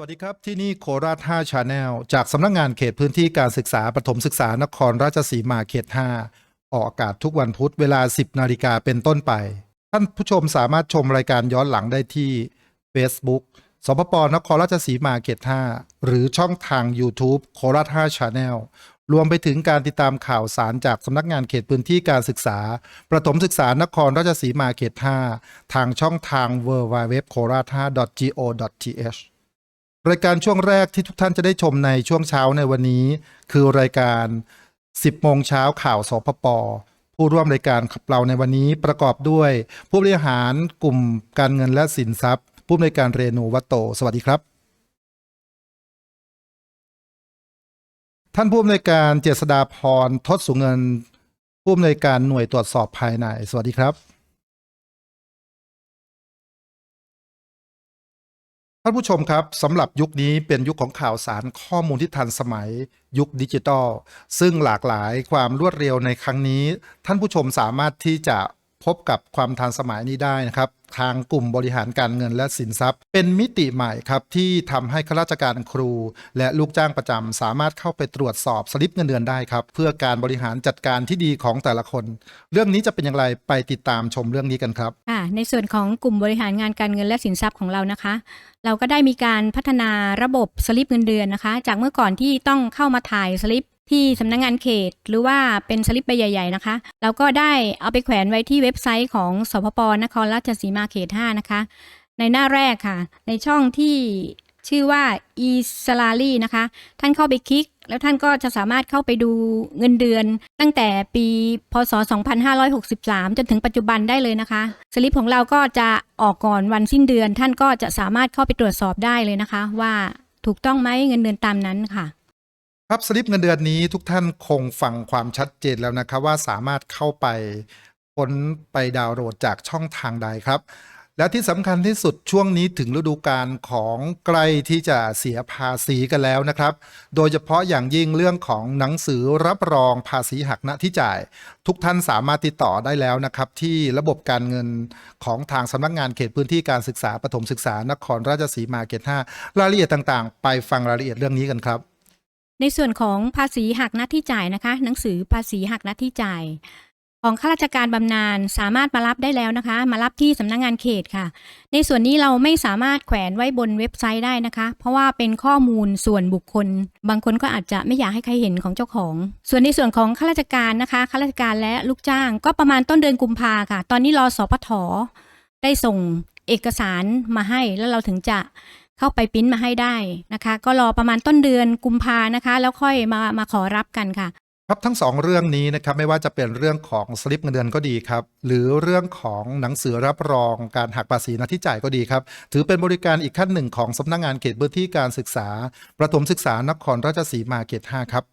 วัสดีครับ ที่นี่โคราช5ชาแนลจากสำนักงานเขตพื้นที่การศึกษาปฐมศึกษานครราชสีมาเขต 5 ออกอากาศทุกวันพุธเวลา 10 นาฬิกาเป็นต้นไป ท่านผู้ชมสามารถชมรายการย้อนหลังได้ที่ Facebook สพปนครราชสีมาเขต 5 หรือช่องทาง YouTube โคราช5ชาแนลรวมไปถึงการติดตามข่าวสารจากสำนักงานเขตพื้นที่การศึกษา ประถมศึกษานครราชสีมาเขต 5 ทางช่องทาง w w w k o r a t h g o t h รายการช่วงแรกที่ทุกท่านจะได้ชมในช่วงเช้าในวันนี้ คือรายการ 10 โมงเช้าข่าวสพปผู้ร่วมรายการกับเราในวันนี้ประกอบด้วย ผู้บริหารกลุ่มการเงินและสินทรัพย์ ผู้อำนวยการเรโนวัตโต สวัสดีครับ ท่านผู้อำนวยการเจษดาพรทศสุเงิน ผู้อำนวยการหน่วยตรวจสอบภายใน สวัสดีครับ ท่านผู้ชมครับสำหรับยุคนี้เป็นยุคของข่าวสารข้อมูลที่ทันสมัยยุคดิจิตอลซึ่งหลากหลายความรวดเร็วในครั้งนี้ ท่านผู้ชมสามารถที่จะ พบกับความทันสมัยนี้ได้นะครับ ทางกลุ่มบริหารการเงินและสินทรัพย์ เป็นมิติใหม่ครับที่ทำให้ข้าราชการครู และลูกจ้างประจำสามารถเข้าไปตรวจสอบสลิปเงินเดือนได้ครับ เพื่อการบริหารจัดการที่ดีของแต่ละคน เรื่องนี้จะเป็นอย่างไรไปติดตามชมเรื่องนี้กันครับค่ะในส่วนของกลุ่มบริหารงานการเงินและสินทรัพย์ของเรานะคะ เราก็ได้มีการพัฒนาระบบสลิปเงินเดือนนะคะ จากเมื่อก่อนที่ต้องเข้ามาถ่ายสลิป ที่สำนักงานเขต หรือว่าเป็นสลิปใบใหญ่ ๆ นะคะ เราก็ได้เอาไปแขวนไว้ที่เว็บไซต์ของสพปนครราชสีมาเขต 5 นะคะ ในหน้าแรกค่ะ ในช่องที่ชื่อว่า e salary นะคะ ท่านเข้าไปคลิก แล้วท่านก็จะสามารถเข้าไปดูเงินเดือน ตั้งแต่ปีพศ 2563 จนถึงปัจจุบันได้เลยนะคะ สลิปของเราก็จะออกก่อนวันสิ้นเดือน ท่านก็จะสามารถเข้าไปตรวจสอบได้เลยนะคะ ว่าถูกต้องไหมเงินเดือนตามนั้นค่ะ ครับสลิปเงินเดือนนี้ทุกท่านคงฟังความชัดเจนแล้วนะครับว่าสามารถเข้าไปค้นไปดาวน์โหลดจากช่องทางใดครับ และที่สำคัญที่สุดช่วงนี้ถึงฤดูกาลของใกล้ที่จะเสียภาษีกันแล้วนะครับ โดยเฉพาะอย่างยิ่งเรื่องของหนังสือรับรองภาษีหักหน้าที่จ่าย ทุกท่านสามารถติดต่อได้แล้วนะครับ ที่ระบบการเงินของทางสำนักงานเขตพื้นที่การศึกษาปฐมศึกษานครราชสีมาเขต5รายละเอียดต่างๆ ไปฟังรายละเอียดเรื่องนี้กันครับ ในส่วนของภาษีหักหน้าที่จ่ายนะคะ หนังสือภาษีหักหน้าที่จ่าย ของข้าราชการบำนาญสามารถมารับได้แล้วนะคะ มารับที่สำนักงานเขตค่ะ ในส่วนนี้เราไม่สามารถแขวนไว้บนเว็บไซต์ได้นะคะ เพราะว่าเป็นข้อมูลส่วนบุคคล บางคนก็อาจจะไม่อยากให้ใครเห็นของเจ้าของ ส่วนในส่วนของข้าราชการนะคะข้าราชการและลูกจ้าง ก็ประมาณต้นเดือนกุมภาค่ะ ตอนนี้รอสพทได้ส่งเอกสารมาให้แล้วเราถึงจะ เข้าไปปิ้นมาให้ได้นะคะ ก็รอประมาณต้นเดือนกุมภานะคะ แล้วค่อยมามาขอรับกันค่ะ ครับทั้งสองเรื่องนี้นะครับไม่ว่าจะเป็นเรื่องของสลิปเงินเดือนก็ดีครับ หรือเรื่องของหนังสือรับรองการหักภาษีนาที่จ่ายก็ดีครับ ถือเป็นบริการอีกขั้นหนึ่งของสำนักงานเขตพื้นที่การศึกษา ประถมศึกษานครราชสีมาเขต5ครับ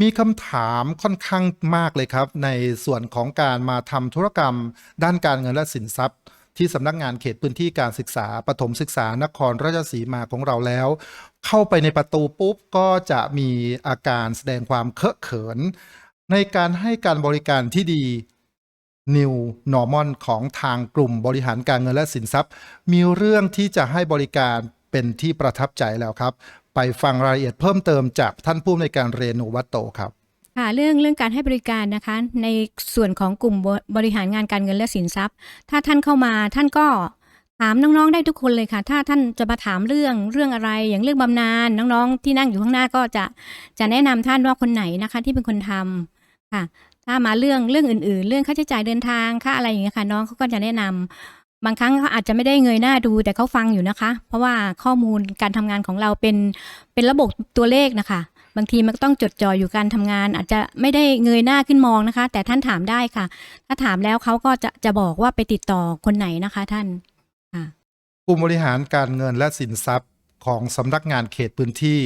มีคำถามค่อนข้างมากเลยครับ ในส่วนของการมาทำธุรกรรม ด้านการเงินและสินทรัพย์ ที่สำนักงานเขตพื้นที่การศึกษาปฐมศึกษานครราชสีมาของเราแล้ว เข้าไปในประตูปุ๊บก็จะมีอาการแสดงความเคอะเขิน ในการให้การบริการที่ดี New Normal ของทางกลุ่มบริหารการเงินและสินทรัพย์ มีเรื่องที่จะให้บริการเป็นที่ประทับใจแล้วครับ ไปฟังรายละเอียดเพิ่มเติมจากท่านผู้อำนวยการเรนูวัตโตครับ ค่ะเรื่องเรื่องการให้บริการนะคะ ในส่วนของกลุ่มบบริหารงานการเงินและสินทรัพย์ ถ้าท่านเข้ามาท่านก็ถามน้องๆได้ทุกคนเลยค่ะ ถ้าท่านจะมาถามเรื่องเรื่องอะไรอย่างเรื่องบำนาญน้องๆ ที่นั่งอยู่ข้างหน้าก็จะจะแนะนำท่านว่าคนไหนนะคะ ที่เป็นคนทำค่ะ ถ้ามาเรื่องเรื่องอื่น ๆ เรื่องค่าใช้จ่ายเดินทางค่าอะไรอย่างเงี้ยค่ะ น้องเขาก็จะแนะนำบางครั้งเขาอาจจะไม่ได้เงยหน้าดูแต่เขาฟังอยู่นะคะ เพราะว่าข้อมูลการทำงานของเราเป็นเป็นระบบตัวเลขนะคะ บางทีมันก็ต้องจดจ่ออยู่การทำงาน อาจจะไม่ได้เงยหน้าขึ้นมองนะคะ แต่ท่านถามได้ค่ะ ถ้าถามแล้วเขาก็จะจะบอกว่าไปติดต่อคนไหนนะคะท่านค่ะกลุ่มบริหารการเงินและสินทรัพย์ของสำนักงานเขตพื้นที่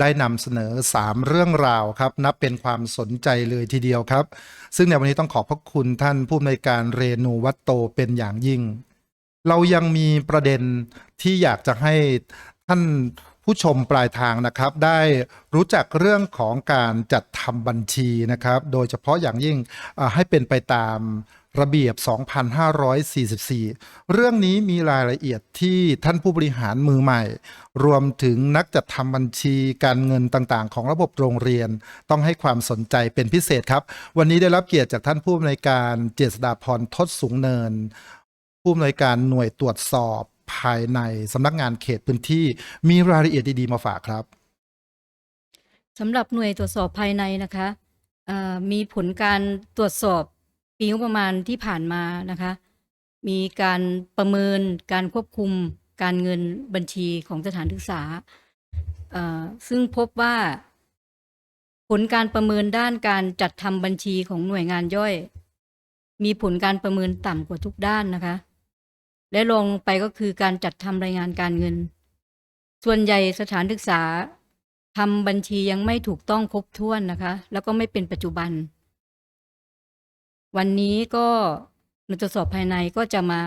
ได้นำเสนอ 3 เรื่องราวครับ นับเป็นความสนใจเลยทีเดียวครับ ซึ่งในวันนี้ต้องขอบพระคุณท่านผู้อำนวยการเรนูวัตโตเป็นอย่างยิ่ง เรายังมีประเด็นที่อยากจะให้ท่าน ผู้ชมปลายทางนะครับ ได้รู้จักเรื่องของการจัดทำบัญชีนะครับ โดยเฉพาะอย่างยิ่งให้เป็นไปตามระเบียบ 2544 เรื่องนี้มีรายละเอียดที่ท่านผู้บริหารมือใหม่ รวมถึงนักจัดทำบัญชีการเงินต่างๆ ของระบบโรงเรียน ต้องให้ความสนใจเป็นพิเศษครับ วันนี้ได้รับเกียรติจากท่านผู้อำนวยการเจษฎาพรทศสูงเนิน ผู้อำนวยการหน่วยตรวจสอบ ภายในสำนักงานเขตพื้นที่มีรายละเอียดดีๆมาฝากครับสำหรับหน่วยตรวจสอบภายในนะคะมีผลการตรวจสอบปีงบประมาณที่ผ่านมานะคะ มีการประเมินการควบคุมการเงินบัญชีของสถานศึกษา ซึ่งพบว่า ผลการประเมินด้านการจัดทำบัญชีของหน่วยงานย่อย มีผลการประเมินต่ำกว่าทุกด้านนะคะ และรองลงไปก็คือการจัดทำรายงานการเงิน ส่วนใหญ่สถานศึกษาทำบัญชียังไม่ถูกต้องครบถ้วนนะคะ แล้วก็ไม่เป็นปัจจุบัน วันนี้ก็หน่วยตรวจสอบภายในก็จะมา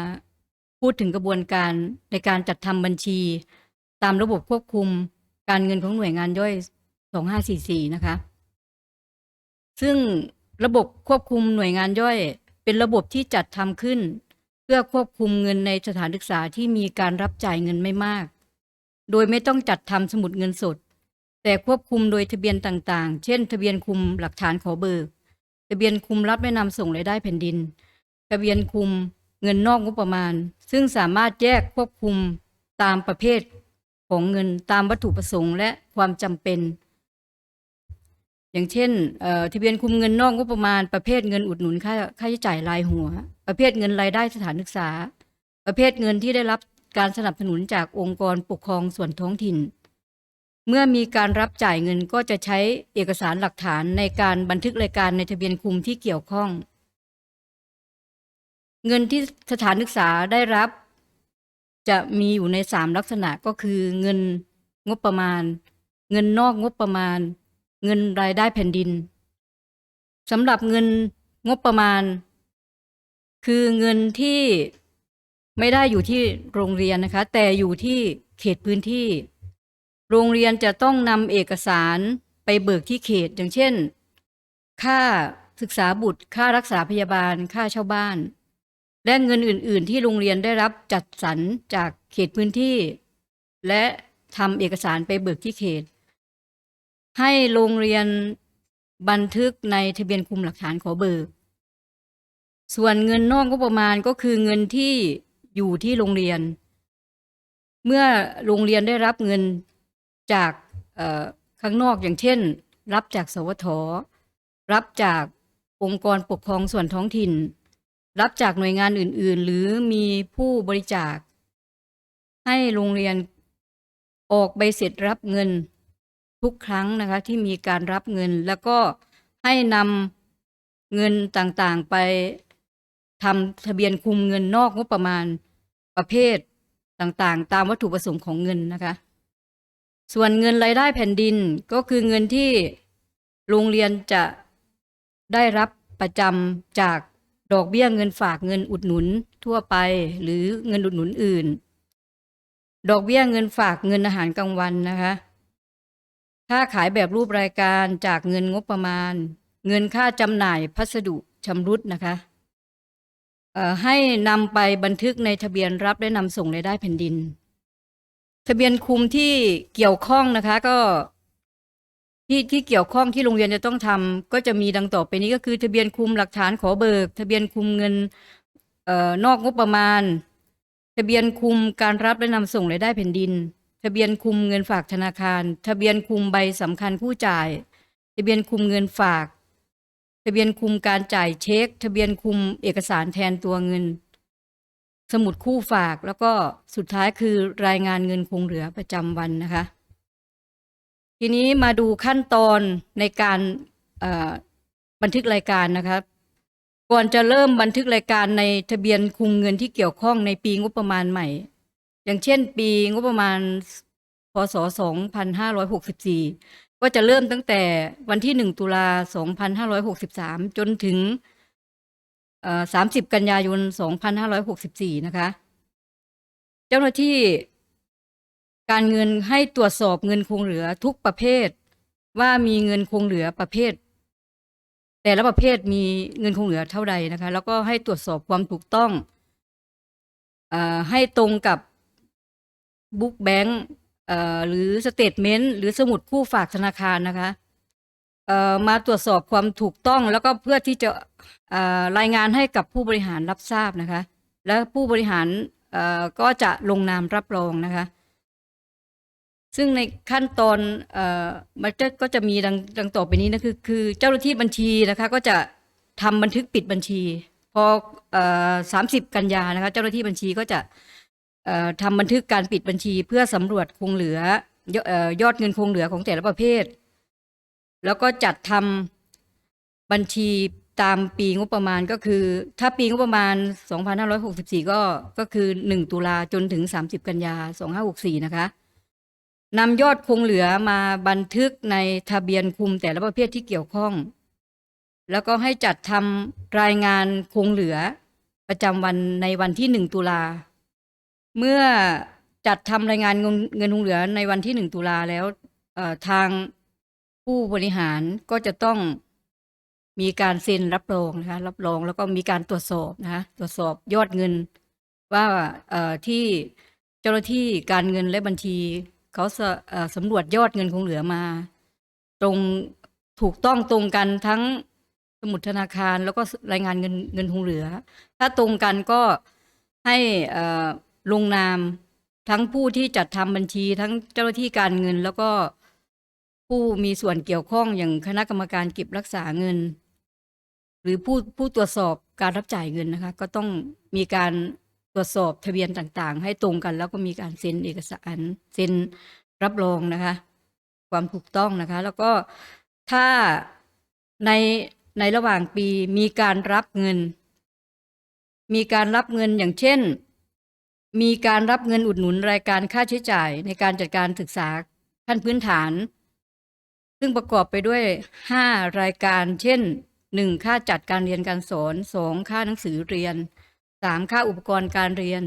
พูดถึงกระบวนการในการจัดทำบัญชี ตามระบบควบคุมการเงินของหน่วยงานย่อย 2544 นะคะ ซึ่งระบบควบคุมหน่วยงานย่อย เป็นระบบที่จัดทำขึ้น พื่อควบคุมเงินในสถานศึกษาที่มีการรับจ่ายเงินไม่มาก โดยไม่ต้องจัดทำสมุดเงินสด แต่ควบคุมโดยทะเบียนต่างๆ เช่น ทะเบียนคุมหลักฐานขอเบิก ทะเบียนคุมรับและนำส่งรายได้แผ่นดิน ทะเบียนคุมเงินนอกงบประมาณ ซึ่งสามารถแยกควบคุมตามประเภทของเงินตามวัตถุประสงค์และความจำเป็น อย่างเช่นทะเบียนคุมเงินนอกงบประมาณประเภทเงินอุดหนุนค่าใช้จ่ายรายหัว ประเภทเงินรายได้สถานศึกษา ประเภทเงินที่ได้รับการสนับสนุนจากองค์กรปกครองส่วนท้องถิ่น เมื่อมีการรับจ่ายเงินก็จะใช้เอกสารหลักฐานในการบันทึกรายการในทะเบียนคุมที่เกี่ยวข้อง เงินที่สถานศึกษาได้รับ จะมีอยู่ในสามลักษณะก็คือเงินงบประมาณ เงินนอกงบประมาณ เงินรายได้แผ่นดินสำหรับเงินงบประมาณ คือเงินที่ไม่ได้อยู่ที่โรงเรียนนะคะ แต่อยู่ที่เขตพื้นที่ โรงเรียนจะต้องนำเอกสารไปเบิกที่เขต อย่างเช่น ค่าศึกษาบุตร ค่ารักษาพยาบาล ค่าเช่าบ้าน และเงินอื่น ๆ ที่โรงเรียนได้รับจัดสรรจากเขตพื้นที่ และทำเอกสารไปเบิกที่เขต ให้โรงเรียนบันทึกในทะเบียนคุมหลักฐานขอเบิก ส่วนเงินนอกงบประมาณก็คือเงินที่อยู่ที่โรงเรียน เมื่อโรงเรียนได้รับเงินจากข้างนอกอย่างเช่น รับจากสวทรับจากองค์กรปกครองส่วนท้องถิ่น รับจากหน่วยงานอื่น ๆ หรือมีผู้บริจาค ให้โรงเรียนออกใบเสร็จรับเงินทุกครั้งนะคะ ที่มีการรับเงินแล้วก็ให้นำเงินต่างๆไป ทำทะเบียนคุมเงินนอกงบประมาณประเภทต่างๆ ตามวัตถุประสงค์ของเงินนะคะ ส่วนเงินรายได้แผ่นดินก็คือเงินที่โรงเรียนจะได้รับประจำจากดอกเบี้ยเงินฝากเงินอุดหนุนทั่วไป หรือเงินอุดหนุนอื่น ดอกเบี้ยเงินฝากเงินอาหารกลางวันนะคะค่าขายแบบรูปรายการจากเงินงบประมาณ เงินค่าจำหน่ายพัสดุชำรุดนะคะ เอ่อให้นำไปบันทึกในทะเบียนรับและนำส่งรายได้แผ่นดิน ทะเบียนคุมที่เกี่ยวข้องนะคะ ก็ ที่ที่เกี่ยวข้องที่โรงเรียนจะต้องทำก็จะมีดังต่อไปนี้ก็คือ ทะเบียนคุมหลักฐานขอเบิก ทะเบียนคุมเงินเอ่อนอกงบประมาณ ทะเบียนคุมการรับและนำส่งรายได้แผ่นดิน ทะเบียนคุมเงินฝากธนาคาร ทะเบียนคุมใบสำคัญผู้จ่าย ทะเบียนคุมเงินฝากะเบียนคุมการจ่ายเช็ค ทะเบียนคุมเอกสารแทนตัวเงิน สมุดคู่ฝากแล้วก็สุดท้ายคือรายงานเงินคงเหลือประจำวันนะคะ ทีนี้มาดูขั้นตอนในการบันทึกรายการนะคะก่อนจะเริ่มบันทึกรายการในทะเบียนคุมเงินที่เกี่ยวข้องในปีงบประมาณใหม่ อย่างเช่น ปีงบประมาณพศ2564 ก็จะเริ่มตั้งแต่วันที่1ตุลา2563จนถึงเอ่อ30กันยายน2564นะคะ เจ้าหน้าที่การเงินให้ตรวจสอบเงินคงเหลือทุกประเภท ว่ามีเงินคงเหลือประเภท แต่ละประเภทมีเงินคงเหลือเท่าใดนะคะ แล้วก็ให้ตรวจสอบความถูกต้องอให้ตรงกับบุ๊กแบงค์ หรือสเตทเมนต์หรือสมุดคู่ฝากธนาคารนะคะมาตรวจสอบความถูกต้องแล้วก็เพื่อที่จะรายงานให้กับผู้บริหารรับทราบนะคะ และผู้บริหารก็จะลงนามรับรองนะคะ ซึ่งในขั้นตอนอมันจะก็จะมีดังดังต่อไปนี้นะคือคือเจ้าหน้าที่บัญชีนะคะ ก็จะทำบันทึกปิดบัญชี พอสามสิบกันยานะคะ เจ้าหน้าที่บัญชีก็จะ ทำบันทึกการปิดบัญชีเพื่อสำรวจคงเหลือยอยอดเงินคงเหลือของแต่ละประเภท แล้วก็จัดทำบัญชีตามปีงบประมาณก็คือ ถ้าปีงบประมาณ 2564 ก็ก็คือ 1 ตุลาจนถึง 30 กันยา 2564 นะคะนำยอดคงเหลือมาบันทึกในทะเบียนคุมแต่ละประเภทที่เกี่ยวข้อง แล้วก็ให้จัดทำรายงานคงเหลือประจำวันในวันที่หนึ่งตุลา เมื่อจัดทำรายงานเงินเงินคงเหลือในวันที่หนึ่งตุลาแล้วเออทางผู้บริหารก็จะต้องมีการเซ็นรับรองนะคะรับรองแล้วก็มีการตรวจสอบนะคะตรวจสอบยอดเงิน ว่าเออที่เจ้าหน้าที่การเงินและบัญชี เขาสำรวจยอดเงินคงเหลือมา ตรงถูกต้องตรงกันทั้งสมุดธนาคารแล้วก็รายงานเงินเงินคงเหลือ ถ้าตรงกันก็ให้อ่อ ลงนาม ทั้งผู้ที่จัดทำบัญชีทั้งเจ้าหน้าที่การเงิน แล้วก็ผู้มีส่วนเกี่ยวข้องอย่างคณะกรรมการเก็บรักษาเงิน หรือผู้ผู้ตรวจสอบการรับจ่ายเงินนะคะ ก็ต้องมีการตรวจสอบทะเบียนต่างๆ ให้ตรงกัน แล้วก็มีการเซ็นเอกสารเซ็นรับรองนะคะ ความถูกต้องนะคะ แล้วก็ถ้าในในระหว่างปีมีการรับเงิน มีการรับเงินอย่างเช่น มีการรับเงินอุดหนุนรายการค่าใช้จ่ายในการจัดการศึกษาขั้นพื้นฐาน ซึ่งประกอบไปด้วย 5 รายการ เช่น 1. ค่าจัดการเรียนการสอน 2. ค่าหนังสือเรียน 3. ค่าอุปกรณ์การเรียน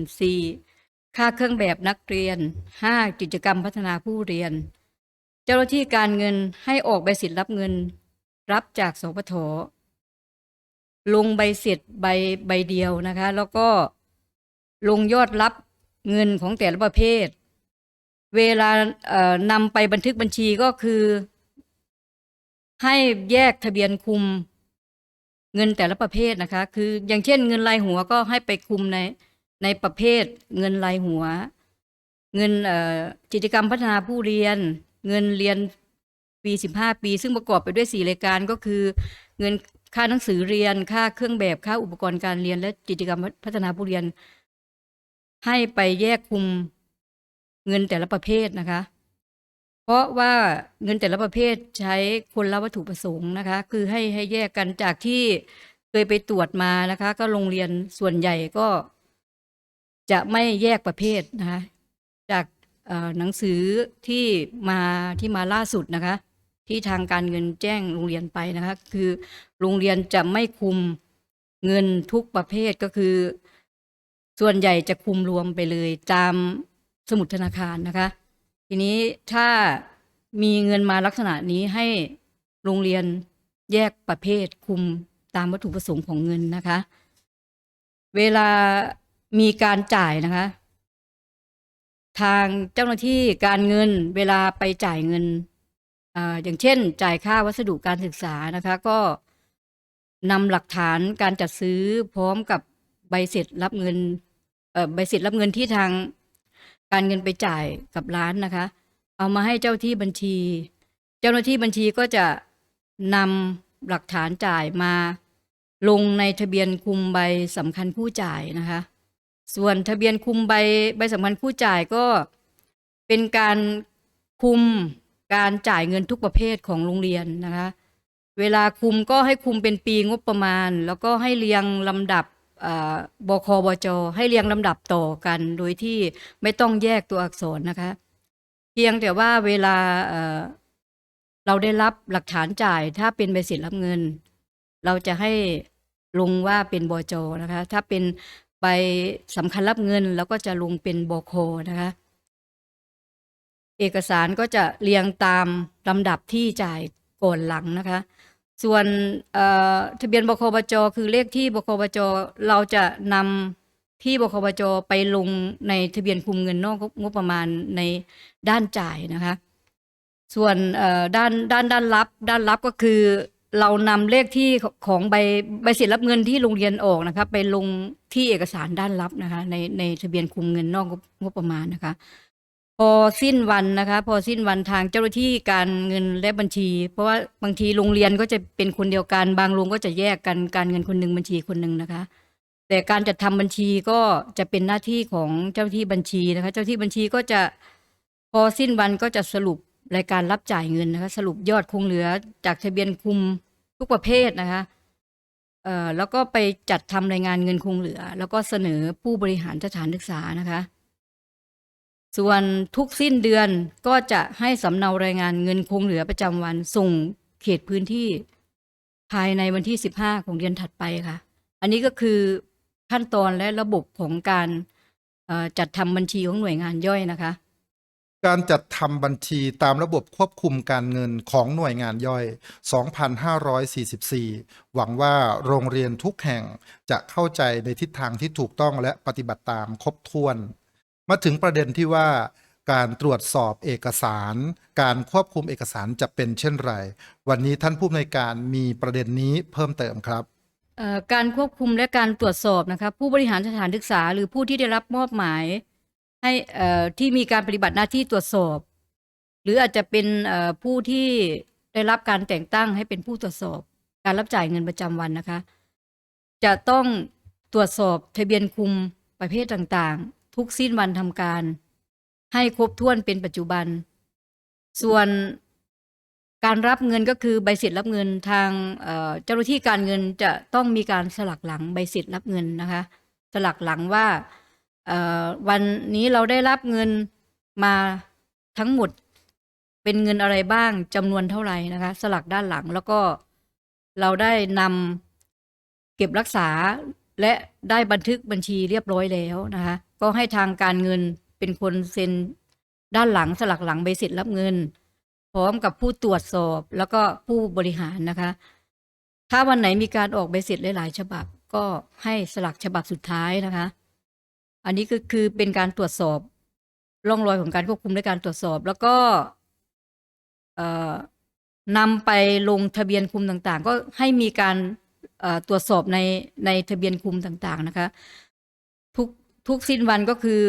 4. ค่าเครื่องแบบนักเรียน 5. กิจกรรมพัฒนาผู้เรียน เจ้าหน้าที่การเงินให้ออกใบเสร็จรับเงิน รับจากสปทลงใบเสร็จใบใบเดียวนะคะ แล้วก็ ลงยอดรับเงินของแต่ละประเภท เวลาเอ่อนำไปบันทึกบัญชีก็คือ ให้แยกทะเบียนคุมเงินแต่ละประเภทนะคะ คืออย่างเช่น เงินรายหัวก็ให้ไปคุมในในประเภท เงินรายหัว เงินเอ่อกิจกรรมพัฒนาผู้เรียน เงินเรียนปีสิบห้าปี ซึ่งประกอบไปด้วยสี่รายการก็คือ เงินค่าหนังสือเรียนค่าเครื่องแบบค่าอุปกรณ์การเรียน และกิจกรรมพัฒนาผู้เรียน ให้ไปแยกคุมเงินแต่ละประเภทนะคะ เพราะว่าเงินแต่ละประเภทใช้คนละวัตถุประสงค์นะคะ คือให้ให้แยกกันจากที่เคยไปตรวจมานะคะ ก็โรงเรียนส่วนใหญ่ก็ จะไม่แยกประเภทนะคะ จากหนังสือที่มาที่มาล่าสุดนะคะ ที่ทางการเงินแจ้งโรงเรียนไปนะคะ คือโรงเรียนจะไม่คุมเงินทุกประเภทก็คือ ส่วนใหญ่จะคุมรวมไปเลยตามสมุดธนาคารนะคะ ทีนี้ถ้ามีเงินมาลักษณะนี้ให้โรงเรียนแยกประเภทคุมตามวัตถุประสงค์ของเงินนะคะ เวลามีการจ่ายนะคะ ทางเจ้าหน้าที่การเงินเวลาไปจ่ายเงินอ่าอย่างเช่น จ่ายค่าวัสดุการศึกษานะคะ ก็นำหลักฐานการจัดซื้อพร้อมกับใบเสร็จรับเงิน ใบเสร็จรับเงินที่ทางการเงินไปจ่ายกับร้านนะคะ เอามาให้เจ้าที่บัญชี เจ้าหน้าที่บัญชีก็จะนำหลักฐานจ่ายมา ลงในทะเบียนคุมใบสำคัญผู้จ่ายนะคะ ส่วนทะเบียนคุมใบใบสำคัญผู้จ่ายก็เป็นการคุมการจ่ายเงินทุกประเภทของโรงเรียนนะคะ เวลาคุมก็ให้คุมเป็นปีงบประมาณ แล้วก็ให้เรียงลำดับ บคบจ ให้เรียงลำดับต่อกัน โดยที่ไม่ต้องแยกตัวอักษรนะคะ เพียงแต่ว่าเวลาเราได้รับหลักฐานจ่ายถ้าเป็นใบเสร็จรับเงิน เราจะให้ลงว่าเป็นบจนะคะ ถ้าเป็นใบสำคัญรับเงินเราก็จะลงเป็นบคนะคะ เอกสารก็จะเรียงตามลำดับที่จ่ายก่อนหลังนะคะ ส่วนทะเบียนบคบจคือเลขที่บคบจเราจะนำที่บคบจไปลงในทะเบียนคุมเงินนอกงบประมาณในด้านจ่ายนะคะ ส่วนด้านด้านด้านรับ ด้านรับก็คือเรานำเลขที่ของใบใบเสร็จรับเงินที่โรงเรียนออกนะคะไปลงที่เอกสารด้านรับนะคะในในทะเบียนคุมเงินนอกงบประมาณนะคะ พอสิ้นวันนะคะ พอสิ้นวันทางเจ้าหน้าที่การเงินและบัญชี เพราะว่าบางทีโรงเรียนก็จะเป็นคนเดียวกัน บางโรงก็จะแยกกันการเงินคนหนึ่งบัญชีคนหนึ่งนะคะ แต่การจัดทำบัญชีก็จะเป็นหน้าที่ของเจ้าหน้าที่บัญชีนะคะ เจ้าหน้าที่บัญชีก็จะพอสิ้นวันก็จะสรุปรายการรับจ่ายเงินนะคะ สรุปยอดคงเหลือจากทะเบียนคุมทุกประเภทนะคะเอ่อแล้วก็ไปจัดทำรายงานเงินคงเหลือ แล้วก็เสนอผู้บริหารสถานศึกษานะคะ ส่วนทุกสิ้นเดือนก็จะให้สำเนารายงานเงินคงเหลือประจำวันส่งเขตพื้นที่ ภายในวันที่ 15 ของเดือนถัดไปค่ะ อันนี้ก็คือขั้นตอนและระบบของการจัดทำบัญชีของหน่วยงานย่อยนะคะ การจัดทำบัญชีตามระบบควบคุมการเงินของหน่วยงานย่อย 2544 หวังว่าโรงเรียนทุกแห่งจะเข้าใจในทิศทางที่ถูกต้องและปฏิบัติตามครบถ้วน มาถึงประเด็นที่ว่าการตรวจสอบเอกสาร การควบคุมเอกสารจะเป็นเช่นไร วันนี้ท่านผู้อำนวยการมีประเด็นนี้เพิ่มเติมครับการควบคุมและการตรวจสอบนะคะผู้บริหารสถานศึกษา หรือผู้ที่ได้รับมอบหมาย ให้ที่มีการปฏิบัติหน้าที่ตรวจสอบ หรืออาจจะเป็นผู้ที่ได้รับการแต่งตั้งให้เป็นผู้ตรวจสอบ การรับจ่ายเงินประจำวันนะคะ จะต้องตรวจสอบทะเบียนคุมประเภทต่าง ทุกสิ้นวันทำการ ให้ครบถ้วนเป็นปัจจุบัน ส่วนการรับเงินก็คือใบเสร็จรับเงินทางเจ้าหน้าที่การเงินจะต้องมีการสลักหลังใบเสร็จรับเงินนะคะ สลักหลังว่าวันนี้เราได้รับเงินมาทั้งหมดเป็นเงินอะไรบ้างจำนวนเท่าไหร่นะคะ สลักด้านหลังแล้วก็เราได้นำเก็บรักษา และได้บันทึกบัญชีเรียบร้อยแล้วนะคะก็ให้ทางการเงินเป็นคนเซ็นด้านหลังสลักหลังใบเสร็จรับเงิน พร้อมกับผู้ตรวจสอบแล้วก็ผู้บริหารนะคะ ถ้าวันไหนมีการออกใบเสร็จหลาย ๆ ฉบับ ก็ให้สลักฉบับสุดท้ายนะคะ อันนี้ก็คือเป็นการตรวจสอบร่องรอยของการควบคุมและการตรวจสอบ แล้วก็นำไปลงทะเบียนคุมต่างๆ ก็ให้มีการ ตรวจสอบในในทะเบียนคุมต่างๆนะคะ ทุกทุกสิ้นวันก็คือ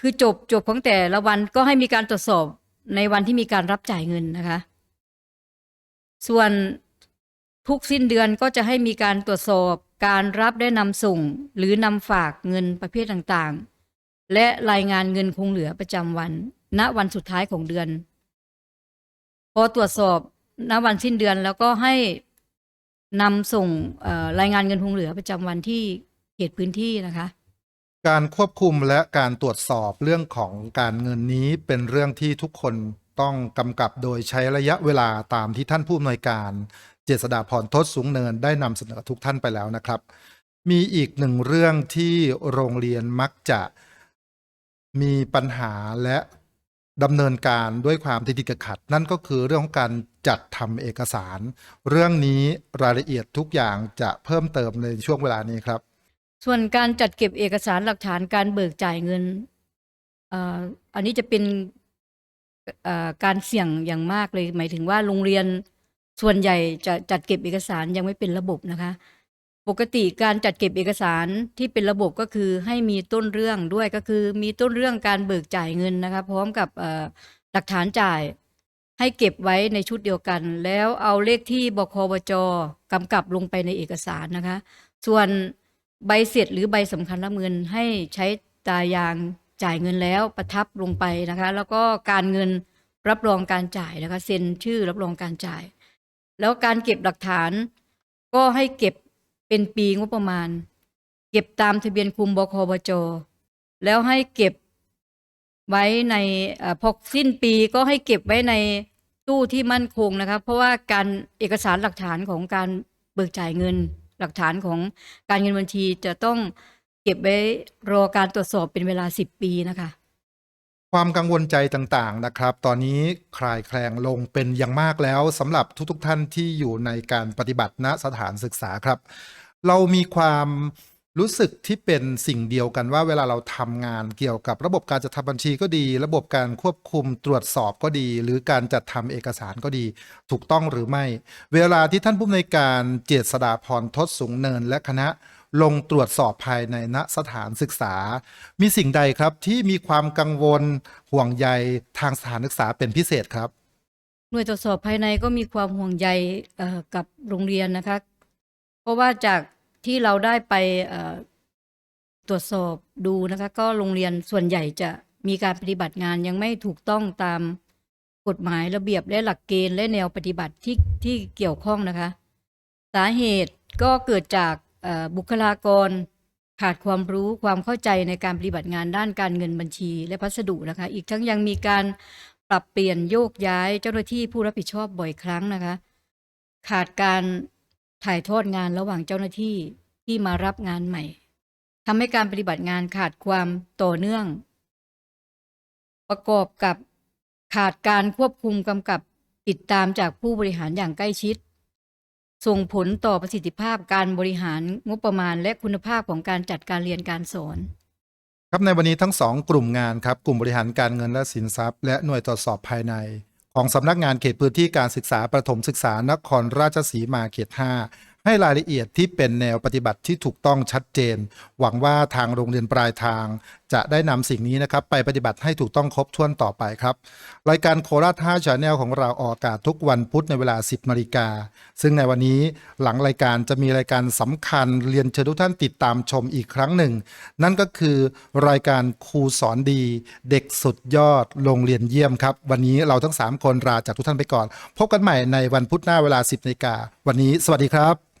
คือจบจบของแต่ละวันก็ให้มีการตรวจสอบในวันที่มีการรับจ่ายเงินนะคะ ส่วนทุกสิ้นเดือนก็จะให้มีการตรวจสอบการรับและนำส่ง หรือนำฝากเงินประเภทต่างๆ และรายงานเงินคงเหลือประจำวัน ณวันสุดท้ายของเดือน พอตรวจสอบณวันสิ้นเดือนแล้วก็ให้ นำส่งรายงานเงินคงเหลือประจำวันที่เขตพื้นที่นะคะ การควบคุมและการตรวจสอบเรื่องของการเงินนี้เป็นเรื่องที่ทุกคนต้องกำกับโดยใช้ระยะเวลาตามที่ท่านผู้อำนวยการเจษดาพรทศสูงเนินได้นำเสนอทุกท่านไปแล้วนะครับ มีอีกหนึ่งเรื่องที่โรงเรียนมักจะมีปัญหาและ ดำเนินการด้วยความติดติดขัด นั่นก็คือเรื่องของการจัดทำเอกสาร เรื่องนี้รายละเอียดทุกอย่างจะเพิ่มเติมในช่วงเวลานี้ครับ ส่วนการจัดเก็บเอกสารหลักฐานการเบิกจ่ายเงินอันนี้จะเป็นการเสี่ยงอย่างมากเลย หมายถึงว่าโรงเรียนส่วนใหญ่จะจัดเก็บเอกสารยังไม่เป็นระบบนะคะ ปกติการจัดเก็บเอกสารที่เป็นระบบก็คือให้มีต้นเรื่องด้วยก็คือมีต้นเรื่องการเบิกจ่ายเงินนะคะพร้อมกับหลักฐานจ่ายให้เก็บไว้ในชุดเดียวกัน แล้วเอาเลขที่บคบจกำกับลงไปในเอกสารนะคะ ส่วนใบเสร็จหรือใบสำคัญรับเงินให้ใช้ตายางจ่ายเงินแล้วประทับลงไปนะคะ แล้วก็การเงินรับรองการจ่ายนะคะเซ็นชื่อรับรองการจ่าย แล้วการเก็บหลักฐานก็ให้เก็บ เป็นปีงบประมาณ เก็บตามทะเบียนคุมบคบจ แล้วให้เก็บไว้ในอพอสิ้นปีก็ให้เก็บไว้ในตู้ที่มั่นคงนะคะเพราะว่าการเอกสารหลักฐานของการเบิกจ่ายเงิน หลักฐานของการเงินบัญชีจะต้องเก็บไว้รอการตรวจสอบเป็นเวลาสิบปีนะคะความกังวลใจต่างๆนะครับ ตอนนี้คลายแคลงลงเป็นอย่างมากแล้วสำหรับทุกๆท่านที่อยู่ในการปฏิบัติณสถานศึกษาครับ เรามีความรู้สึกที่เป็นสิ่งเดียวกันว่าเวลาเราทำงานเกี่ยวกับระบบการจัดทำบัญชีก็ดี ระบบการควบคุมตรวจสอบก็ดี หรือการจัดทำเอกสารก็ดี ถูกต้องหรือไม่ เวลาที่ท่านผู้อำนวยการเจษฎาพรทศสูงเนินและคณะลงตรวจสอบภายในณสถานศึกษา มีสิ่งใดครับที่มีความกังวลห่วงใยทางสถานศึกษาเป็นพิเศษครับ หน่วยตรวจสอบภายในก็มีความห่วงใยกับโรงเรียนนะคะ ราะว่าจากที่เราได้ไปตรวจสอบดูนะคะ ก็โรงเรียนส่วนใหญ่จะมีการปฏิบัติงานยังไม่ถูกต้องตามกฎหมายระเบียบและหลักเกณฑ์และแนวปฏิบัติที่ที่เกี่ยวข้องนะคะ สาเหตุก็เกิดจากบุคลากรขาดความรู้ความเข้าใจในการปฏิบัติงานด้านการเงินบัญชี และพัสดุนะคะ อีกทั้งยังมีการปรับเปลี่ยนโยกย้ายเจ้าหน้าที่ผู้รับผิดชอบบ่อยครั้งนะคะ ขาดการ ถ่ายทอดงานระหว่างเจ้าหน้าที่ที่มารับงานใหม่ทำให้การปฏิบัติงานขาดความต่อเนื่อง ประกอบกับขาดการควบคุมกำกับติดตามจากผู้บริหารอย่างใกล้ชิด ส่งผลต่อประสิทธิภาพการบริหารงบประมาณและคุณภาพของการจัดการเรียนการสอน ครับในวันนี้ทั้งสองกลุ่มงานครับ กลุ่มบริหารการเงินและสินทรัพย์ และหน่วยตรวจสอบภายใน ของสำนักงานเขตพื้นที่การศึกษาประถมศึกษานครราชสีมาเขต 5 ให้รายละเอียดที่เป็นแนวปฏิบัติที่ถูกต้องชัดเจน หวังว่าทางโรงเรียนปลายทาง จะได้นำสิ่งนี้นะครับไปปฏิบัติให้ถูกต้องครบถ้วนต่อไปครับ รายการโคราช5ชาแนลของเราออกอากาศทุกวันพุธในเวลา 10นาฬิกาซึ่งในวันนี้หลังรายการจะมีรายการสำคัญเรียนเชิญทุกท่านติดตามชมอีกครั้งหนึ่ง นั่นก็คือรายการครูสอนดี เด็กสุดยอดโรงเรียนเยี่ยมครับ วันนี้เราทั้ง 3 คนลาจากทุกท่านไปก่อน พบกันใหม่ในวันพุธหน้าเวลา 10นาฬิกาวันนี้สวัสดีครับ